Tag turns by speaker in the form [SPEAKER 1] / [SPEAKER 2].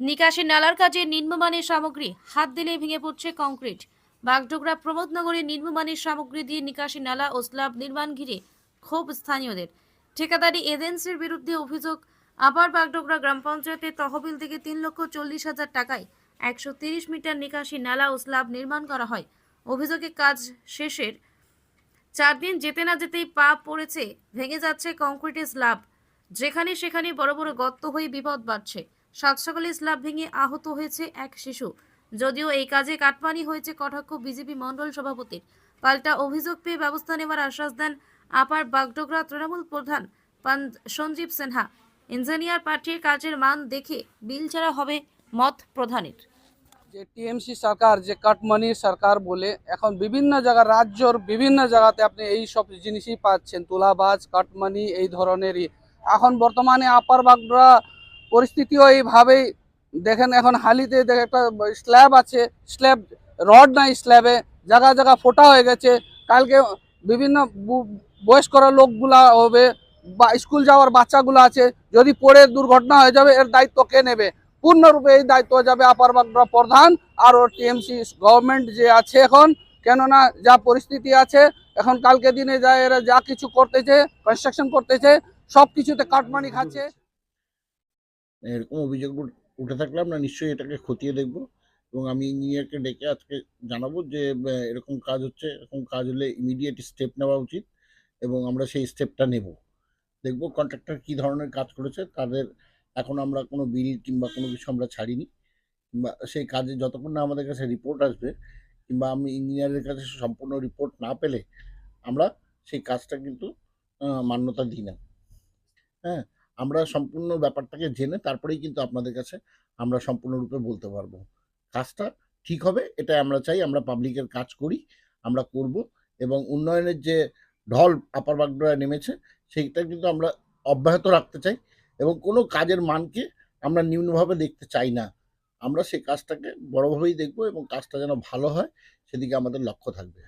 [SPEAKER 1] নিকাশি নালার কাজে নিম্নমানের সামগ্রী, হাত দিলে ভেঙে পড়ছে কংক্রিট। বাগডোগরা প্রমোদনগরে নিম্নমানের সামগ্রী দিয়ে নিকাশি নালা ও স্ল্যাব নির্মাণ ঘিরে ক্ষোভ স্থানীয়দের। ঠিকাদারি এজেন্সির বিরুদ্ধে অভিযোগ, আবার বাগডোগরা গ্রাম পঞ্চায়েতের তহবিল থেকে তিন লক্ষ চল্লিশ হাজার টাকায় একশো তিরিশ মিটার নিকাশি নালা ও স্ল্যাব নির্মাণ করা হয়। অভিযোগে কাজ শেষের চার দিন যেতে না যেতেই পা পড়েছে, ভেঙে যাচ্ছে কংক্রিটের স্ল্যাব। যেখানে সেখানে বড় বড় গর্ত হয়ে বিপদ বাড়ছে। সাত সকালে স্ল্যাব ভেঙে আহত হয়েছে এক শিশু। যদিও এই কাজে কাটমানি হয়েছে কটাক্ষ বিজেপি মণ্ডল সভাপতির। পাল্টা অভিযোগ পেয়ে ব্যবস্থা নেওয়ার আশ্বাস দেন আপার বাগডোগরা তৃণমূল প্রধান সঞ্জীব সিনহা। ইঞ্জিনিয়ার পার্টির কাজের মান দেখে বিল ছাড়া হবে মত প্রধানের।
[SPEAKER 2] যে টিএমসি সরকার, যে কাটমানি সরকার বলে এখন বিভিন্ন জায়গা রাজ্যর বিভিন্ন জায়গাতে আপনি এই সব জিনিসই পাচ্ছেন। তুলাবাজ, কাটমানি এই ধরনেরই। এখন বর্তমানে আপার বাগড়া পরিস্থিতিও এইভাবেই। দেখেন এখন হালিতে দেখে একটা স্ল্যাব আছে, স্ল্যাব, রড নাই স্ল্যাবে জায়গা জায়গা ফোটা হয়ে গেছে। কালকে বিভিন্ন বয়স্করা লোকগুলা হবে, বা স্কুল যাওয়ার বাচ্চাগুলো আছে, যদি পড়ে দুর্ঘটনা হয়ে যাবে, এর দায়িত্ব কে নেবে? পূর্ণরূপে এই দায়িত্ব যাবে আপার বাগড়া প্রধান আর ওর টিএমসি গভর্নমেন্ট যে আছে এখন। কেননা যা পরিস্থিতি আছে, এখন কালকে দিনে যা এরা যা কিছু করতেছে কনস্ট্রাকশন করতেছে সব কিছুতে কাটমানি খাচ্ছে।
[SPEAKER 3] এরকম অভিযোগ উঠে থাকলে আমরা নিশ্চয়ই এটাকে খতিয়ে দেখব এবং আমি ইঞ্জিনিয়ারকে ডেকে আজকে জানাব যে এরকম কাজ হচ্ছে, এরকম কাজ হলে ইমিডিয়েট স্টেপ নেওয়া উচিত এবং আমরা সেই স্টেপটা নেব। দেখব কন্ট্রাক্টর কী ধরনের কাজ করেছে, তাদের এখন আমরা কোনো বিল কিংবা কোনো কিছু আমরা ছাড়িনি কিংবা সেই কাজে যতক্ষণ না আমাদের কাছে রিপোর্ট আসবে কিংবা আমি ইঞ্জিনিয়ারের কাছে সম্পূর্ণ রিপোর্ট না পেলে আমরা সেই কাজটা কিন্তু মান্যতা দিই না। হ্যাঁ আমরা সম্পূর্ণ ব্যাপারটাকে জেনে তারপরেই কিন্তু আপনাদের কাছে আমরা সম্পূর্ণরূপে বলতে পারব। কাজটা ঠিক হবে এটা আমরা চাই, আমরা পাবলিকের কাজ করি, আমরা করব এবং উন্নয়নের যে ঢল আপার বাগডোরায় নেমেছে, সেইটা কিন্তু আমরা অব্যাহত রাখতে চাই এবং কোনো কাজের মানকে আমরা নিম্নভাবে দেখতে চাই না। আমরা সেই কাজটাকে বড়োভাবেই দেখব এবং কাজটা যেন ভালো হয়, সেদিকে আমাদের লক্ষ্য থাকবে।